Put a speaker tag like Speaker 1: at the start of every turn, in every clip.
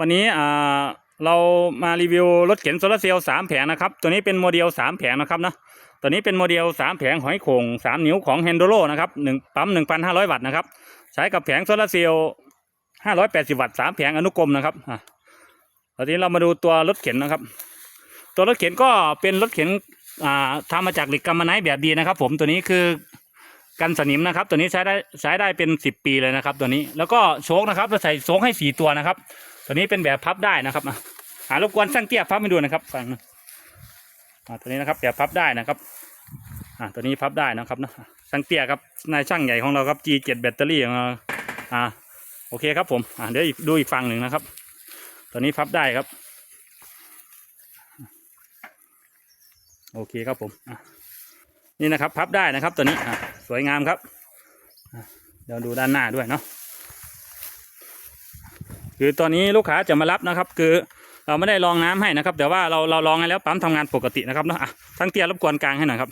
Speaker 1: วันนี้อ่าเรามารีวิวรถเข็นโซลาร์เซลล์สามแผงนะครับ ตัวนี้เป็นโมเดลสามแผงนะครับนะตัวนี้เป็นโมเดลสามแผงหอยโข่งสามนิ้วของเฮนโดโ o นะครับหนึ่งปั๊มหนึ่งพันห้าร้อยวัตต์นะครับ ใช้กับแผงโซลาร์เซลล์ห้าร้อยแปดสิบวัตต์สามแผงอนุกรมนะครับอะตอนนี้เรามาดูตัวรถเข็นนะครับ ตัวรถเข็นก็เป็นรถเข็นอ่าทำมาจากเหล็กกัมมันไนท์แบบดีนะครับ ผมตัวนี้คือกันสนิมนะครับ ตัวนี้ใช้ได้ใช้ได้เป็นสิบปีเลยนะครับ ตัวนี้แล้วก็โชคนะครับเราใส่โชคให้สี่ตัวนะครับ ตัวนี้เป็นแบบพับได้นะครับอะหารบกวนช่างเตี้ยพับให้ดูนะครับฟังนะอ่าตัวนี้นะครับแบบพับได้นะครับอ่าตัวนี้พับได้นะครับนะช่างเตี้ยครับนายช่างใหญ่ของเราครับ G7 แบตเตอรี่ของเราอ่าโอเคครับผมอ่าเดี๋ยวอีกดูอีกฝั่งหนึ่งนะครับ ตัวนี้พับได้ครับ โอเคครับผมอะนี่นะครับพับได้นะครับตัวนี้อะสวยงามครับอะเดี๋ยวดูด้านหน้าด้วยเนาะ คือตอนนี้ลูกค้าจะมารับนะครับ คือเราไม่ได้ลองน้ำให้นะครับ แต่ว่าเราเราลองให้แล้วปั๊มทำงานปกตินะครับเนาะทั้งเตียรบกวนกลางให้หน่อยครับ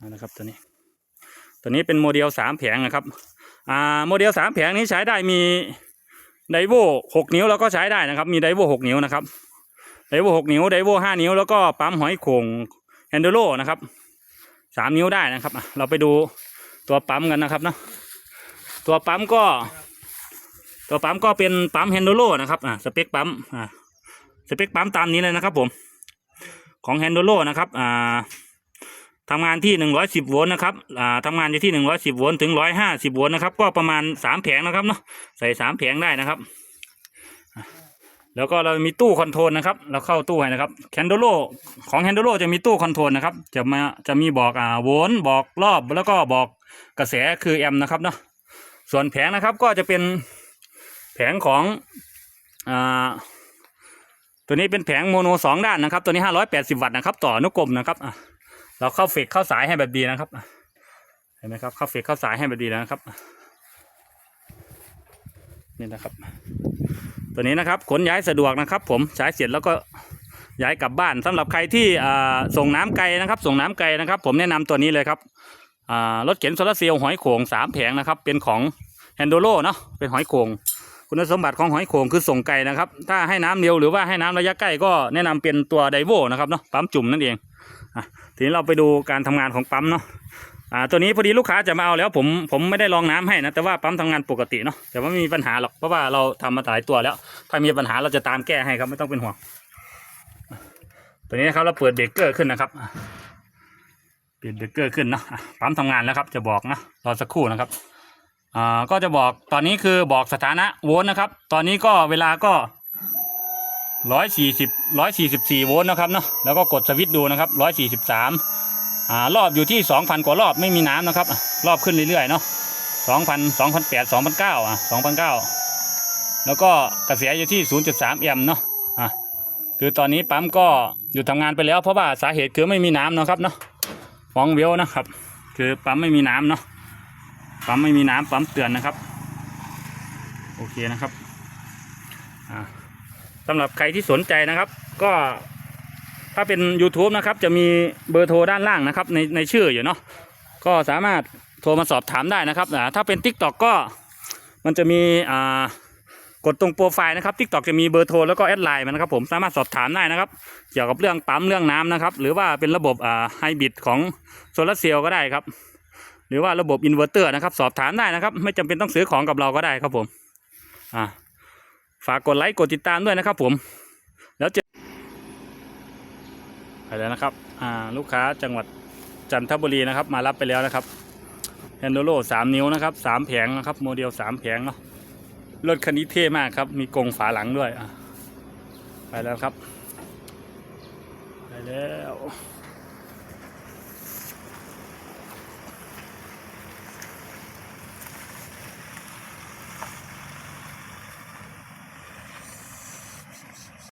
Speaker 1: อะครับตัวนี้ตัวนี้เป็นโมเดลสามแผงนะครับอ่าโมเดลสามแผงนี้ใช้ได้มีไดโวหกนิ้วแล้วก็ใช้ได้นะครับ มีไดโวหกนิ้วนะครับไดโวหกนิ้วไดโวห้านิ้วแล้วก็ปั๊มหอยโข่งแฮนดโลนะครับสามนิ้วได้นะครับเราไปดูตัวปั๊มกันนะครับเนาะตัวปั๊มก็ ตัวปั๊มก็เป็นปั๊มแฮนโดโลนะครับอ่าสเปคปั๊มอ่าสเปคปั๊มตามนี้เลยนะครับผม ของแฮนโดโลนะครับอ่าทำงานที่หนึ่งร้อยสิบโวลต์นะครับอ่าทำงานอยู่ที่หนึ่งร้อยสิบโวลต์ถึงร้อยห้าสิบโวลต์นะครับ ก็ประมาณสามแผงนะครับเนาะ ใส่สามแผงได้นะครับ แล้วก็เรามีตู้คอนโทรลนะครับ เราเข้าตู้ให้นะครับแคนโดโลของแคนโดโลจะมีตู้คอนโทรลนะครับ จะมา จะมีบอกอ่าโวลต์บอกรอบ แล้วก็บอกกระแสคือแอมป์นะครับเนาะ ส่วนแผงนะครับก็จะเป็น แผงของอ่าตัวนี้เป็นแผงโมโนสองด้านนะครับ ตัวนี้ห้าร้อยแปดสิบวัตต์นะครับ ต่อนุกรมนะครับเราเข้าเฟกเข้าสายให้แบบดีนะครับเห็นไหมครับเข้าเฟกเข้าสายให้แบบดีแล้วนะครับนี่นะครับ ตัวนี้นะครับขนย้ายสะดวกนะครับ ผมใช้เสร็จแล้วก็ย้ายกลับบ้านสำหรับใครที่อ่าส่งน้ำไกลนะครับ ส่งน้ำไกลนะครับ ผมแนะนำตัวนี้เลยครับอ่ารถเข็นโซลาร์เซลล์หอยโข่งสามแผงนะครับ เป็นของแฮนโดโลเนาะเป็นหอยโข่ง คุณสมบัติของหอยโข่งคือส่งไกลนะครับ ถ้าให้น้ำเร็วหรือว่าให้น้ำระยะใกล้ก็แนะนำเป็นตัวไดโวนะครับเนาะปั๊มจุ่มนั่นเองอะทีนี้เราไปดูการทำงานของปั๊มเนาะอ่าตัวนี้พอดีลูกค้าจะมาเอาแล้วผมผมไม่ได้ลองน้ำให้นะแต่ว่าปั๊มทำงานปกติเนาะแต่ว่าไม่มีปัญหาหรอกเพราะว่าเราทำมาหลายตัวแล้ว ถ้ามีปัญหาเราจะตามแก้ให้ครับไม่ต้องเป็นห่วงตัวนี้นะครับเราเปิดเบรกเกอร์ขึ้นนะครับเปลี่ยนเบรกเกอร์ขึ้นเนาะอะปั๊มทำงานแล้วครับจะบอกนะรอสักครู่นะครับ อ่าก็จะบอกตอนนี้คือบอกสถานะโวลต์นะครับ ตอนนี้ก็เวลาก็ร้อยสี่สิบร้อยสี่สิบสี่โวลต์นะครับเนาะแล้วก็กดสวิตช์ดูนะครับร้อยสี่สิบสามอ่ารอบอยู่ที่สองพันกว่ารอบไม่มีน้ำนะครับ รอบขึ้นเรื่อยๆเนาะสองพันสองพันแปดสองพันเก้าอะสองพันเก้าแล้วก็กระแสอยู่ที่0.3แอมป์เนาะอะคือตอนนี้ปั๊มก็หยุดทำงานไปแล้วเพราะว่าสาเหตุคือไม่มีน้ำนะครับเนาะฟองเวลนะครับ คือปั๊มไม่มีน้ำเนาะ ปั๊มไม่มีน้ำปั๊มเตือนนะครับ โอเคนะครับอ่าสำหรับใครที่สนใจนะครับ ก็ถ้าเป็น YouTube นะครับจะมีเบอร์โทรด้านล่างนะครับในในชื่ออยู่เนาะก็สามารถโทรมาสอบถามได้นะครับถ้าเป็น TikTok ก็มันจะมีอ่ากดตรงโปรไฟล์นะครับทิกตอกจะมีเบอร์โทรแล้วก็แอดไลน์มันนะครับผมสามารถสอบถามได้นะครับ เกี่ยวกับเรื่องปั๊มเรื่องน้ำนะครับ หรือว่าเป็นระบบอ่าไฮบริดของโซลาร์เซลล์ก็ได้ครับ หรือว่าระบบอินเวอร์เตอร์นะครับ สอบถามได้นะครับ ไม่จำเป็นต้องซื้อของกับเราก็ได้ครับผมอ่าฝากกดไลค์กดติดตามด้วยนะครับผม แล้วจอไปแล้วนะครับอ่าลูกค้าจังหวัดจันทบุรีนะครับ มารับไปแล้วนะครับแฮนโดโลสามนิ้วนะครับสามแผงนะครับ โมเดลสามแผงเนาะรถคันนี้เท่มากครับ มีกรงฝาหลังด้วยอะไปแล้วครับ ไปแล้ว